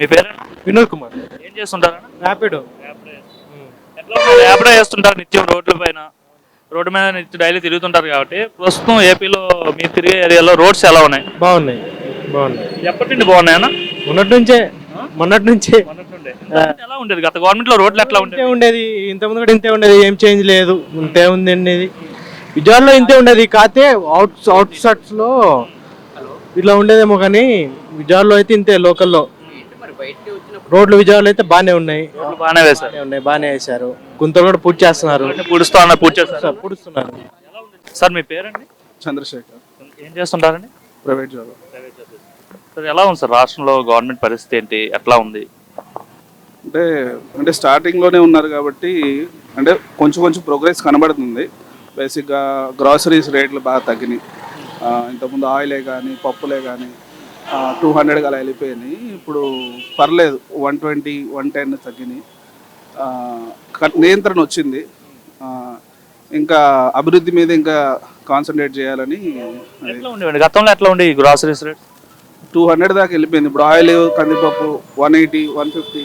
మీ పేరు? వినోద్ కుమార్. ఏం చేస్తుంటారా? ర్యాపిడో? ర్యాపిడో. వేస్తుంటారు నిత్యం రోడ్ల పైన. రోడ్డు మీద నిత్యం డైలీ తిరుగుతుంటారు కాబట్టి. ప్రస్తుతం ఏపీలో మీరు తిరిగే ఏరియాలో రోడ్స్ ఎలా ఉన్నాయి? బాగున్నాయి. బాగున్నాయి. ఎప్పటి నుండి బాగున్నాయన్నా మొన్నటి నుంచే. మొన్నటి నుంచే. ఎలా ఉండేది? గత గవర్నమెంట్లో రోడ్లు ఎట్లా ఉండేది ఇంతే ఉండేది. ఇంత ముందు కూడా ఇంతే ఉండేది. ఏం చేంజ్ లేదు. ఇంతే ఉంది అనేది. విజయవాడలో ఇంతే ఉండేది. కాకపోతే అవుట్ అవుట్ సైడ్స్లో ఇట్లా ఉండేదేమో కానీ విజయవాడలో అయితే ఇంతే లోకల్లో. రోడ్లు విజయవాడలో అయితే బాగానే ఉన్నాయి. రోడ్లు బాగానే వేశారు. బాగానే ఉన్నాయి బాగానే వేశారు. గుంతలు కూడా పూర్తి చేస్తున్నారు. రోడ్ని పూడుస్తూ పూర్తి చేస్తారు పూడుస్తున్నారు. సార్ మీ పేరండి? చంద్రశేఖర్. ఏం చేస్తుంటారండి? Private job. సార్ ఎలా ఉంది సార్? రాష్ట్రంలో గవర్నమెంట్ పరిస్థితి ఏంటి? ఎట్లా ఉంది? అంటే అంటే స్టార్టింగ్లోనే ఉన్నారు కాబట్టి అంటే కొంచెం కొంచెం ప్రోగ్రెస్ కనబడుతుంది. బేసిక్గా గ్రాసరీస్ రేట్లు బాగా తగ్గినాయి. ఆ, ఇంతకుముందు ఆయిలే కానీ పప్పులే కానీ టూ హండ్రెడ్ అలా వెళ్ళిపోయినాయి. ఇప్పుడు పర్లేదు వన్ ట్వంటీ వన్ టెన్ తగ్గినాయి. నియంత్రణ వచ్చింది. ఇంకా అభివృద్ధి మీద ఇంకా కాన్సన్ట్రేట్ చేయాలని గతంలో ఎట్లా ఉండే గ్రాసరీస్ రేట్ టూ హండ్రెడ్ దాకా వెళ్ళిపోయింది. ఇప్పుడు ఆయిల్ కందిపప్పు one eighty one fifty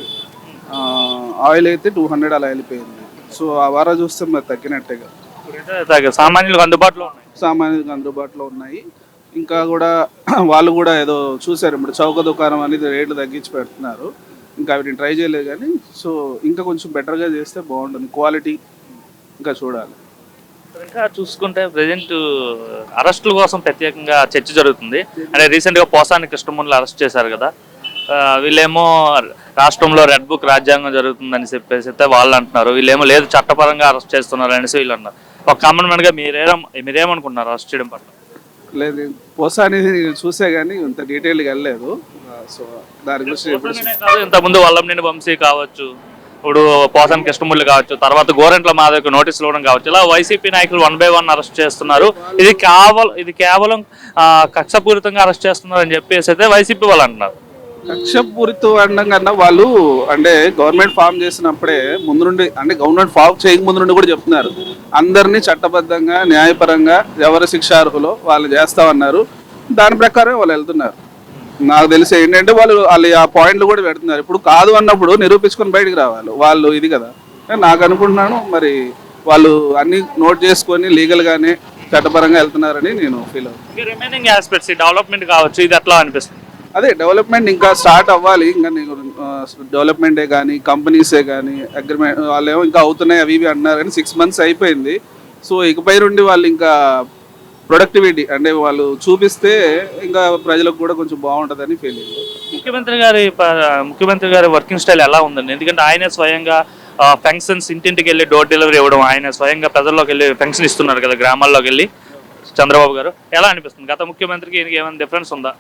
oil అయితే టూ హండ్రెడ్ అలా వెళ్ళిపోయింది. సో ఆ వారా చూస్తే మరి తగ్గినట్టేగా. సామాన్యులకు అందుబాటులో ఉన్నాయి. సామాన్యులకు అందుబాటులో ఉన్నాయి. ఇంకా కూడా వాళ్ళు కూడా ఏదో చూశారు ఇప్పుడు చౌక దుకాణం అనేది రేట్లు తగ్గించి పెడుతున్నారు. ఇంకా వీటిని ట్రై చేయలేదు కానీ సో ఇంకా కొంచెం బెటర్గా చేస్తే బాగుంటుంది. క్వాలిటీ ఇంకా చూడాలి. ఇంకా చూసుకుంటే ప్రజెంట్ అరెస్టుల కోసం ప్రత్యేకంగా చర్చ జరుగుతుంది. అంటే రీసెంట్గా పోసాని కృష్ణమూర్తి అరెస్ట్ చేశారు కదా. వీళ్ళేమో రాష్ట్రంలో రెడ్ బుక్ రాజ్యాంగం జరుగుతుందని చెప్పేసి అయితే వాళ్ళు అంటున్నారు. వీళ్ళేమో లేదు చట్టపరంగా అరెస్ట్ చేస్తున్నారు అనేసి వీళ్ళు అన్నారు. ఒక కామన్ మ్యాన్గా మీరేం మీరేమనుకుంటున్నారు అరెస్ట్ చేయడం పట్ల? లేదు పోసా అనేది చూసే కానీ ఇంత డీటెయిల్గా వెళ్ళలేదు. సో దాని గురించి ఇంతకుముందు వల్లంనేని వంశీ కావచ్చు ఇప్పుడు పోసాని కృష్ణమూర్తి కావచ్చు తర్వాత గోరెంట్ల మాధవ్కి నోటీసులు ఇవ్వడం కావచ్చు ఇలా వైసీపీ నాయకులు వన్ బై వన్ అరెస్ట్ చేస్తున్నారు. ఇది కేవలం ఇది కేవలం కక్షపూరితంగా అరెస్ట్ చేస్తున్నారు అని చెప్పేసి అయితే వైసీపీ వాళ్ళు అంటున్నారు. కక్షపూరితం అనడం కన్నా వాళ్ళు అంటే గవర్నమెంట్ ఫామ్ చేసినప్పుడే ముందు నుండి అంటే గవర్నమెంట్ ఫామ్ చేయక ముందు నుండి కూడా చెప్తున్నారు. అందరినీ చట్టబద్ధంగా న్యాయపరంగా ఎవరు శిక్షార్హులో వాళ్ళు చేస్తామన్నారు. దాని ప్రకారం వాళ్ళు వెళ్తున్నారు. నాకు తెలిసి ఏంటంటే వాళ్ళు వాళ్ళు ఆ పాయింట్లు కూడా పెడుతున్నారు. ఇప్పుడు కాదు అన్నప్పుడు నిరూపించుకొని బయటికి రావాలి. వాళ్ళు ఇది కదా. నాకు అనుకుంటున్నాను మరి వాళ్ళు అన్ని నోట్ చేసుకొని లీగల్గానే చట్టపరంగా వెళ్తున్నారని నేను ఫీల్ అవుతాను రిమైనింగ్ డెవలప్మెంట్ కావచ్చు ఇది అట్లా అనిపిస్తుంది? అదే డెవలప్మెంట్ ఇంకా స్టార్ట్ అవ్వాలి. ఇంకా నీకు డెవలప్మెంటే కానీ కంపెనీసే కానీ అగ్రిమెంట్ వాళ్ళు ఏమో ఇంకా అవుతున్నాయి అవి ఇవి అన్నారు కానీ సిక్స్ మంత్స్ అయిపోయింది. సో ఇకపై నుండి వాళ్ళు ఇంకా ప్రొడక్టివిటీ అంటే వాళ్ళు చూపిస్తే ఇంకా ప్రజలకు కూడా కొంచెం బాగుంటుందని ఫీలింగ్ ముఖ్యమంత్రి గారి ప- ముఖ్యమంత్రి గారి వర్కింగ్ స్టైల్ ఎలా ఉందండి? ఎందుకంటే ఆయనే స్వయంగా పెన్షన్స్ ఇంటింటికి వెళ్ళి డోర్ డెలివరీ ఇవ్వడం ఆయన స్వయంగా ప్రజల్లోకి వెళ్ళి పెన్షన్ ఇస్తున్నారు కదా గ్రామాల్లోకి వెళ్ళి చంద్రబాబు గారు. ఎలా అనిపిస్తుంది? గత ముఖ్యమంత్రికి ఏమైనా డిఫరెన్స్ ఉందా?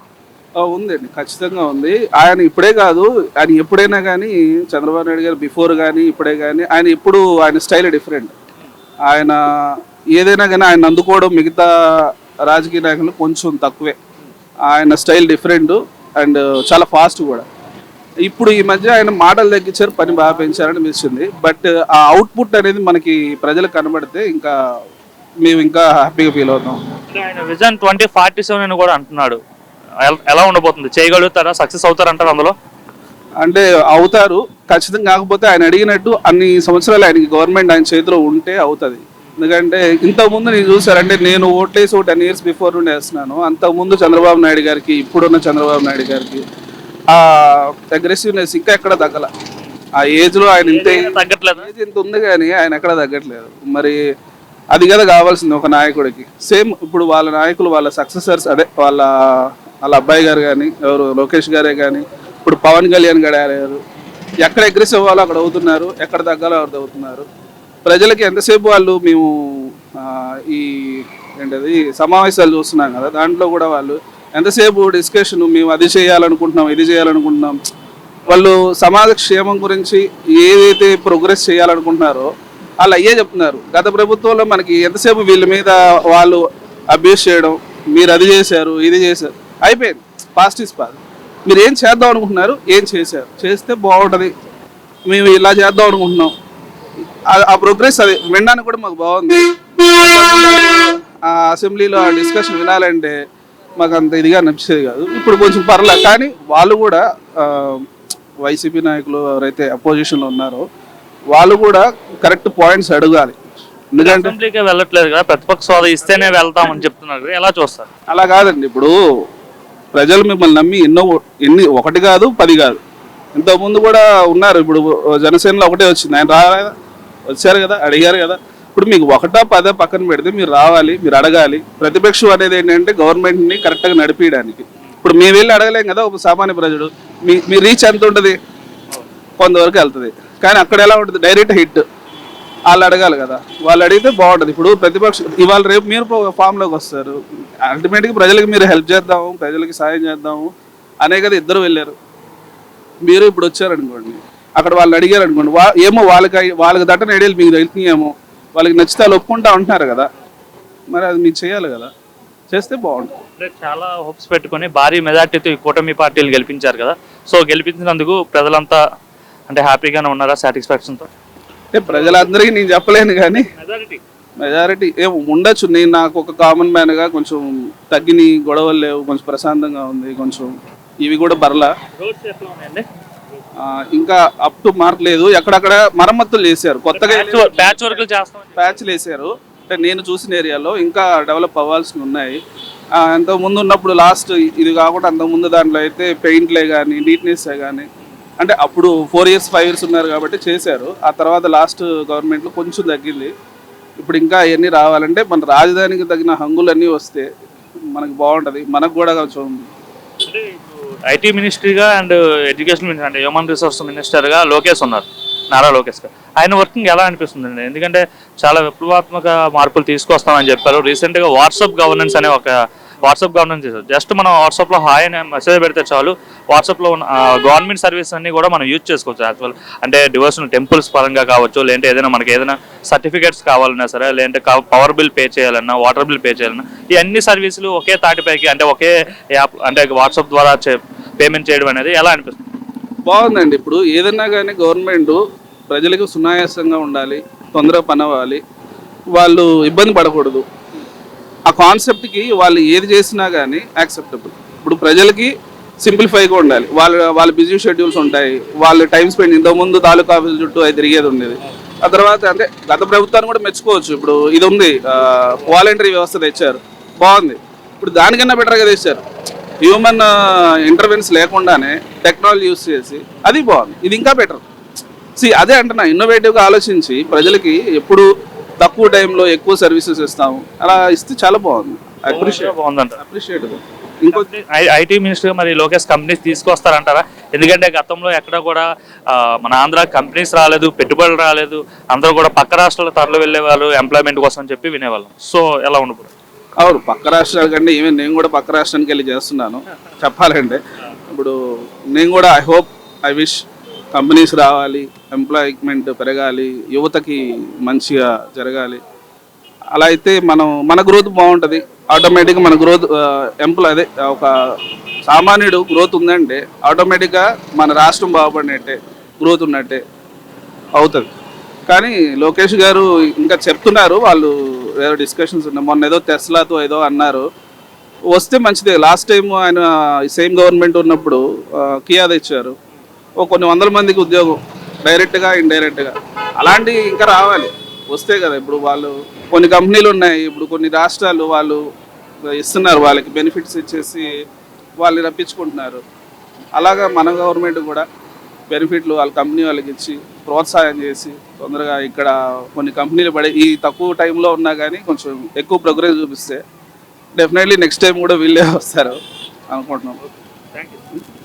ఉందండి ఖచ్చితంగా ఉంది. ఆయన ఇప్పుడే కాదు ఆయన ఎప్పుడైనా కానీ చంద్రబాబు నాయుడు గారు బిఫోర్ కానీ ఇప్పుడే కానీ ఆయన ఇప్పుడు ఆయన స్టైల్ డిఫరెంట్. ఆయన ఏదైనా కానీ ఆయన అందుకోవడం మిగతా రాజకీయ నాయకులు కొంచెం తక్కువే. ఆయన స్టైల్ డిఫరెంట్ అండ్ చాలా ఫాస్ట్ కూడా. ఇప్పుడు ఈ మధ్య ఆయన మాటలు తగ్గించారు పని బాగా పెంచారని అనిపిస్తుంది. బట్ ఆ అవుట్పుట్ అనేది మనకి ప్రజలకు కనబడితే ఇంకా మేము ఇంకా హ్యాపీగా ఫీల్ అవుతాం. ఆయన విజన్ ట్వంటీ ఫార్టీ సెవెన్ అని కూడా అంటున్నాడు. ఎల- ఎలా ఉండబోతుంది? చేయగలుగుతారా? సక్సెస్ అవుతారంటారు అందులో? అంటే అవుతారు. ఖచ్చితంగా కాకపోతే ఆయన అడిగినట్టు అన్ని సంవత్సరాలు ఆయనకి గవర్నమెంట్ ఆయన చేతిలో ఉంటే అవుతుంది. ఎందుకంటే ఇంతకుముందు నేను చూసారంటే నేను ఓట్లేసి ఒక టెన్ ఇయర్స్ బిఫోర్ నుండి వేస్తున్నాను. అంతకుముందు చంద్రబాబు నాయుడు గారికి ఇప్పుడున్న చంద్రబాబు నాయుడు గారికి ఆ అగ్రెసివ్నెస్ ఇంకా ఎక్కడ తగ్గల. ఆ ఏజ్లో ఆయన ఇంతే తగ్గట్లేదు? ఏజ్ ఇంత ఉంది కానీ ఆయన ఎక్కడ తగ్గట్లేదు. మరి అది కదా కావాల్సింది ఒక నాయకుడికి. సేమ్ ఇప్పుడు వాళ్ళ నాయకులు వాళ్ళ సక్సెసర్స్ అదే వాళ్ళ వాళ్ళ అబ్బాయి గారు కానీ ఎవరు లోకేష్ గారే కానీ ఇప్పుడు పవన్ కళ్యాణ్ గారు ఎక్కడ అగ్రెసివ్ అవ్వాలో అక్కడ అవుతున్నారు? ఎక్కడ తగ్గాలో అక్కడ అవుతున్నారు? ప్రజలకి ఎంతసేపు వాళ్ళు మేము ఈ ఏంటది సమావేశాలు చూస్తున్నాం కదా దాంట్లో కూడా వాళ్ళు ఎంతసేపు డిస్కషన్ మేము అది చేయాలనుకుంటున్నాం ఇది చేయాలనుకుంటున్నాం? వాళ్ళు సమాజ క్షేమం గురించి ఏదైతే ప్రోగ్రెస్ చేయాలనుకుంటున్నారో వాళ్ళు అయ్యే చెప్తున్నారు. గత ప్రభుత్వంలో మనకి ఎంతసేపు వీళ్ళ మీద వాళ్ళు అబ్యూస్ చేయడం మీరు అది చేశారు ఇది చేశారు. అయిపోయింది. పాస్ట్ ఇస్ పాస్ట్ మీరు ఏం చేద్దాం అనుకుంటున్నారు? ఏం చేశారు? చేస్తే బాగుంటుంది. మేము ఇలా చేద్దాం అనుకుంటున్నాం. ఆ- ప్రోగ్రెస్ అది వినడానికి కూడా మాకు బాగుంది. ఆ అసెంబ్లీలో ఆ డిస్కషన్ వినాలంటే మాకు అంత ఇదిగా నచ్చేది కాదు. ఇప్పుడు కొంచెం పర్లే కానీ వాళ్ళు కూడా వైసీపీ నాయకులు ఎవరైతే అపోజిషన్లో ఉన్నారో వాళ్ళు కూడా కరెక్ట్ పాయింట్స్ అడగాలి. ఎందుకంటే అసెంబ్లీకే వెళ్ళట్లేదు కదా. ప్రతిపక్ష హోదా ఇస్తేనే వెళ్తామని చెప్తున్నారు ఎలా చూస్తారు? అలా కాదండి. ఇప్పుడు ప్రజలు మిమ్మల్ని నమ్మి ఎన్నో ఎన్ని ఒకటి కాదు పది కాదు. ఇంతకుముందు కూడా ఉన్నారు. ఇప్పుడు జనసేనలో ఒకటే వచ్చింది. ఆయన రాలేదా వచ్చారు కదా అడిగారు కదా. ఇప్పుడు మీకు ఒకటా పదే పక్కన పెడితే మీరు రావాలి మీరు అడగాలి. ప్రతిపక్షం అనేది ఏంటంటే గవర్నమెంట్ని కరెక్ట్గా నడిపించడానికి ఇప్పుడు మేము వెళ్ళి అడగలేం కదా ఒక సామాన్య ప్రజలు మీ మీ రీచ్ ఎంత ఉంటుంది? కొంతవరకు వెళ్తుంది. కానీ అక్కడ ఎలా ఉంటుంది? Direct hit. వాళ్ళు అడగాలి కదా. వాళ్ళు అడిగితే బాగుంటుంది. ఇప్పుడు ప్రతిపక్ష ఇవాళ రేపు మీరు ఫామ్లోకి వస్తారు. అల్టిమేట్గా ప్రజలకు మీరు హెల్ప్ చేద్దాము ప్రజలకి సాయం చేద్దాము అనే కదా ఇద్దరు వెళ్ళారు. మీరు ఇప్పుడు వచ్చారనుకోండి అక్కడ వాళ్ళు అడిగారు అనుకోండి వా ఏమో వాళ్ళకి వాళ్ళకి దట్టన ఐడియాలు మీకు తెలిసినాయేమో వాళ్ళకి నచ్చితే వాళ్ళు ఒప్పుకుంటా ఉంటున్నారు కదా. మరి అది మీరు చేయాలి కదా. చేస్తే బాగుంటుంది చాలా హోప్స్ పెట్టుకొని భారీ మెజార్టీతో ఈ కూటమి పార్టీలు గెలిపించారు కదా. సో గెలిపించినందుకు ప్రజలంతా అంటే హ్యాపీగానే ఉన్నారా సాటిస్ఫాక్షన్తో అంటే ప్రజలందరికీ నేను చెప్పలేను కానీ మెజారిటీ ఏం ఉండొచ్చు. నేను నాకు ఒక కామన్ మ్యాన్గా కొంచెం తగ్గిని గొడవలు లేవు. కొంచెం ప్రశాంతంగా ఉంది. కొంచెం ఇవి కూడా బరలా. ఇంకా అప్ టు మార్క్ లేదు. ఎక్కడక్కడ మరమ్మతులు చేశారు. కొత్తగా ప్యాచ్ వర్క్లు ప్యాచ్లు వేసారు అంటే నేను చూసిన ఏరియాలో ఇంకా డెవలప్ అవ్వాల్సినవి ఉన్నాయి. ఆ, అంతకు ముందు ఉన్నప్పుడు లాస్ట్ ఇది కాకుండా అంతకు ముందు దాంట్లో అయితే పెయింట్లే కానీ నీట్నెస్సే కానీ అంటే అప్పుడు ఫోర్ ఇయర్స్ ఫైవ్ ఇయర్స్ ఉన్నారు కాబట్టి చేశారు. ఆ తర్వాత లాస్ట్ గవర్నమెంట్లో కొంచెం తగ్గింది. ఇప్పుడు ఇంకా అవన్నీ రావాలంటే మన రాజధానికి తగిన హంగులన్నీ వస్తే మనకు బాగుంటుంది. మనకు కూడా కొంచెం ఐటీ మినిస్ట్రీగా అండ్ ఎడ్యుకేషన్ మినిస్టర్ అంటే హ్యూమన్ రిసోర్స్ మినిస్టర్గా లోకేష్ ఉన్నారు. నారా లోకేష్ గారు ఆయన వర్కింగ్ ఎలా అనిపిస్తుందండి ఎందుకంటే చాలా విప్లవాత్మక మార్పులు తీసుకొస్తామని చెప్పారు. రీసెంట్గా వాట్సాప్ గవర్నెన్స్ అనే ఒక వాట్సాప్ గవర్నెన్స్ చేశారు. జస్ట్ మనం వాట్సాప్లో హాయ్ అనే మెసేజ్ పెడితే చాలు. వాట్సాప్లో ఉన్న గవర్నమెంట్ సర్వీస్ అన్ని కూడా మనం యూజ్ చేసుకోవచ్చు యాక్చువల్ అంటే డివోషనల్ టెంపుల్స్ పరంగా కావచ్చు లేదంటే ఏదైనా మనకి ఏదైనా సర్టిఫికేట్స్ కావాలన్నా సరే లేదంటే పవర్ బిల్ పే చేయాలన్నా వాటర్ బిల్ పే చేయాలన్నా ఈ అన్ని సర్వీసులు ఒకే తాటిపైకి అంటే ఒకే యాప్ అంటే వాట్సాప్ ద్వారా పేమెంట్ చేయడం అనేది ఎలా అనిపిస్తుంది? బాగుందండి. ఇప్పుడు ఏదన్నా కానీ గవర్నమెంట్ ప్రజలకు సునాయాసంగా ఉండాలి తొందరగా పని అవ్వాలి వాళ్ళు ఇబ్బంది పడకూడదు. ఆ కాన్సెప్ట్కి వాళ్ళు ఏది చేసినా కానీ యాక్సెప్టబుల్ ఇప్పుడు ప్రజలకి సింప్లిఫైగా ఉండాలి. వాళ్ళ వాళ్ళ బిజీ షెడ్యూల్స్ ఉంటాయి. వాళ్ళ టైం స్పెండ్ ఇంతకుముందు తాలూకా ఆఫీస్ చుట్టూ అది తిరిగేది ఉండేది. ఆ తర్వాత అంటే గత ప్రభుత్వాన్ని కూడా మెచ్చుకోవచ్చు. ఇప్పుడు ఇది ఉంది. వాలంటరీ వ్యవస్థ తెచ్చారు. బాగుంది. ఇప్పుడు దానికన్నా బెటర్గా తెచ్చారు. హ్యూమన్ ఇంటర్వెన్స్ లేకుండానే టెక్నాలజీ యూస్ చేసి అది బాగుంది. ఇది ఇంకా బెటర్ సి అదే అంటున్నా. ఇన్నోవేటివ్గా ఆలోచించి ప్రజలకి ఎప్పుడు తక్కువ టైంలో ఎక్కువ సర్వీసెస్ ఇస్తాము. అలా ఇస్తే చాలా బాగుంది. అప్రిషియేట్ బాగుందంట అప్రిషియేటబుల్ ఐటీ మినిస్టర్ మరి లోకేష్ కంపెనీస్ తీసుకొస్తారంటారా? ఎందుకంటే గతంలో ఎక్కడ కూడా మన ఆంధ్ర కంపెనీస్ రాలేదు పెట్టుబడులు రాలేదు అందరూ కూడా పక్క రాష్ట్రాలకు తరలి వెళ్ళేవాళ్ళు ఎంప్లాయ్మెంట్ కోసం చెప్పి వినేవాళ్ళం. సో ఎలా ఉండదు అవును పక్క రాష్ట్రాల కంటే ఈవెన్ నేను కూడా పక్క రాష్ట్రానికి వెళ్ళి చేస్తున్నాను. చెప్పాలంటే. ఇప్పుడు నేను కూడా I hope I wish companies రావాలి ఎంప్లాయ్మెంట్ పెరగాలి యువతకి మంచిగా జరగాలి. అలా అయితే మనం మన గ్రోత్ బాగుంటుంది. ఆటోమేటిక్గా మన గ్రోత్ ఎంప్లాయ్ అదే ఒక సామాన్యుడు గ్రోత్ ఉందంటే ఆటోమేటిక్గా మన రాష్ట్రం బాగుపడినట్టే గ్రోత్ ఉన్నట్టే అవుతుంది. కానీ లోకేష్ గారు ఇంకా చెప్తున్నారు వాళ్ళు ఏదో డిస్కషన్స్ ఉన్నాయి. మొన్న ఏదో టెస్లాతో ఏదో అన్నారు. వస్తే మంచిదే. లాస్ట్ టైం ఆయన సేమ్ గవర్నమెంట్ ఉన్నప్పుడు ఆ, కియా తెచ్చారు. ఓ కొన్ని వందల మందికి ఉద్యోగం డైరెక్ట్గా ఇండైరెక్ట్గా. అలాంటివి ఇంకా రావాలి. వస్తే కదా ఇప్పుడు వాళ్ళు కొన్ని కంపెనీలు ఉన్నాయి ఇప్పుడు కొన్ని రాష్ట్రాలు వాళ్ళు ఇస్తున్నారు వాళ్ళకి బెనిఫిట్స్ ఇచ్చేసి వాళ్ళని రప్పించుకుంటున్నారు. అలాగా మన గవర్నమెంట్ కూడా బెనిఫిట్లు వాళ్ళ కంపెనీ వాళ్ళకి ఇచ్చి ప్రోత్సాహం చేసి తొందరగా ఇక్కడ కొన్ని కంపెనీలు పడే ఈ తక్కువ టైంలో ఉన్నా కానీ కొంచెం ఎక్కువ ప్రోగ్రెస్ చూపిస్తే డెఫినెట్లీ నెక్స్ట్ టైం కూడా వీళ్ళే వస్తారు అనుకుంటున్నాం.